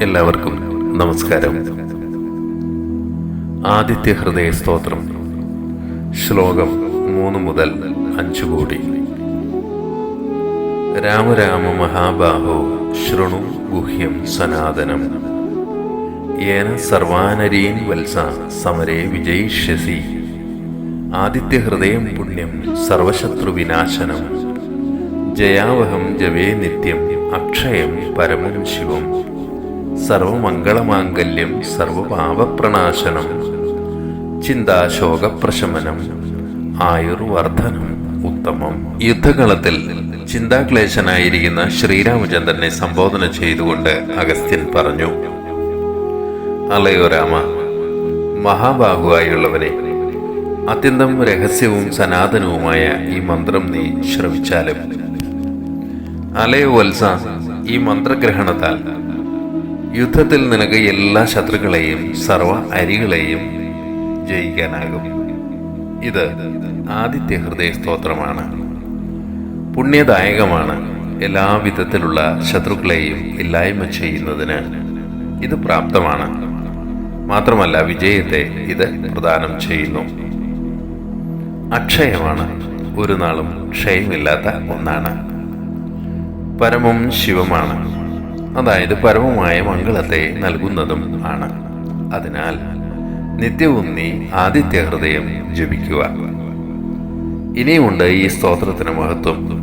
എല്ലാവർക്കും നമസ്കാരം. ആദിത്യ ഹൃദയ സ്തോത്രം ശ്ലോകം മൂന്ന് മുതൽ അഞ്ചു കോടി. രാമരാമ മഹാബാഹോ ശൃണു ഗുഹ്യം സനാതനം. ഏന സർവാനരീൻ വത്സ സമരേ വിജയിഷ്യസി. ആദിത്യ ഹൃദയം പുണ്യം സർവശത്രു വിനാശനം. ജയാവഹം ജവേ നിത്യം അക്ഷയം പരമം ശിവം. സർവമംഗളമാംഗല്യം സർവപാപപ്രണാശനം ചിന്താശോകപ്രശമനം ആയുർവർദ്ധനം ഉത്തമം. യുദ്ധകളത്തിൽ ചിന്താക്ലേശനായിരിക്കുന്ന ശ്രീരാമചന്ദ്രനെ സംബോധന ചെയ്തുകൊണ്ട് അഗസ്ത്യൻ പറഞ്ഞു അലയോ രാമ മഹാബാഹുവായുള്ളവനെ അത്യന്തം രഹസ്യവും സനാതനവുമായ ഈ മന്ത്രം നീ ശ്രവിച്ചാലും അലയോ വത്സ ഈ മന്ത്രഗ്രഹണത്താൽ യുദ്ധത്തിൽ നിനക്ക് എല്ലാ ശത്രുക്കളെയും സർവ അരികളെയും ജയിക്കാനാകും. ഇത് ആദിത്യ ഹൃദയ സ്തോത്രമാണ്. പുണ്യദായകമാണ് എല്ലാവിധത്തിലുള്ള ശത്രുക്കളെയും ഇല്ലായ്മ ചെയ്യുന്നതിന് ഇത് പ്രാപ്തമാണ്. മാത്രമല്ല വിജയത്തെ ഇത് പ്രദാനം ചെയ്യുന്നു. അക്ഷയമാണ് ഒരു നാളും ക്ഷയമില്ലാത്ത ഒന്നാണ്. പരമം ശിവമാണ്. അതായത് പരമമായ മംഗളത്തെ നൽകുന്നതും ആണ്. അതിനാൽ നിത്യവും നീ ആദിത്യ ഹൃദയം ജപിക്കുക. ഇനിയുമുണ്ട് ഈ സ്തോത്രത്തിന് മഹത്വം.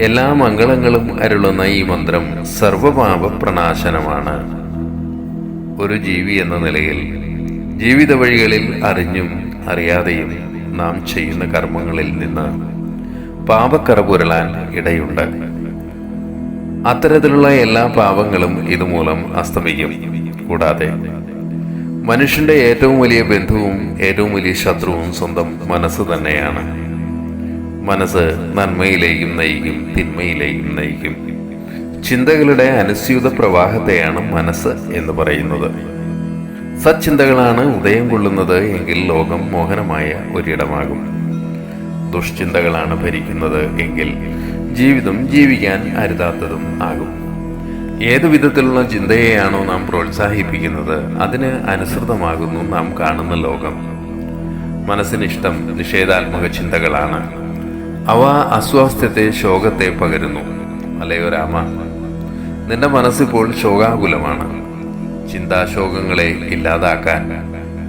എല്ലാ മംഗളങ്ങളും അരുളുന്ന ഈ മന്ത്രം സർവപാപ പ്രണാശനമാണ് ഒരു ജീവി എന്ന നിലയിൽ ജീവിത വഴികളിൽ അറിഞ്ഞും അറിയാതെയും നാം ചെയ്യുന്ന കർമ്മങ്ങളിൽ നിന്ന് പാപക്കറ പുരളാൻ ഇടയുണ്ട്. അത്തരത്തിലുള്ള എല്ലാ പാപങ്ങളും ഇതുമൂലം അസ്തമിക്കും. കൂടാതെ മനുഷ്യന്റെ ഏറ്റവും വലിയ ബന്ധുവും ഏറ്റവും വലിയ ശത്രുവും സ്വന്തം മനസ്സ് തന്നെയാണ്. മനസ്സ് നന്മയിലേക്കും നയിക്കും തിന്മയിലേക്കും നയിക്കും. ചിന്തകളുടെ അനുസ്യൂത പ്രവാഹത്തെയാണ് മനസ്സ് എന്ന് പറയുന്നത്. സച്ചിന്തകളാണ് ഉദയം കൊള്ളുന്നത് എങ്കിൽ ലോകം മോഹനമായ ഒരിടമാകും. ദുഷ്ചിന്തകളാണ് ഭരിക്കുന്നത് എങ്കിൽ ജീവിതം ജീവിക്കാൻ അരുതാത്തതും ആകും. ഏതു വിധത്തിലുള്ള ചിന്തയെയാണോ നാം പ്രോത്സാഹിപ്പിക്കുന്നത് അതിന് അനുസൃതമാകുന്നു നാം കാണുന്ന ലോകം. മനസ്സിനിഷ്ടം നിഷേധാത്മക ചിന്തകളാണ്. അവ അസ്വാസ്ഥ്യത്തെ ശോകത്തെ പകരുന്നു. അല്ലയോ രാമ? നിന്റെ മനസ്സിപ്പോൾ ശോകാകുലമാണ്. ചിന്താശോകങ്ങളെ ഇല്ലാതാക്കാൻ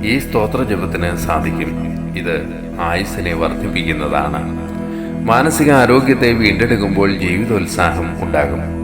ഈ സ്തോത്രജപത്തിന് സാധിക്കും. ഇത് ആയുസ്സിനെ വർദ്ധിപ്പിക്കുന്നതാണ്. മാനസിക ആരോഗ്യത്തെ വീണ്ടെടുക്കുമ്പോൾ ജീവിതോത്സാഹം ഉണ്ടാകും.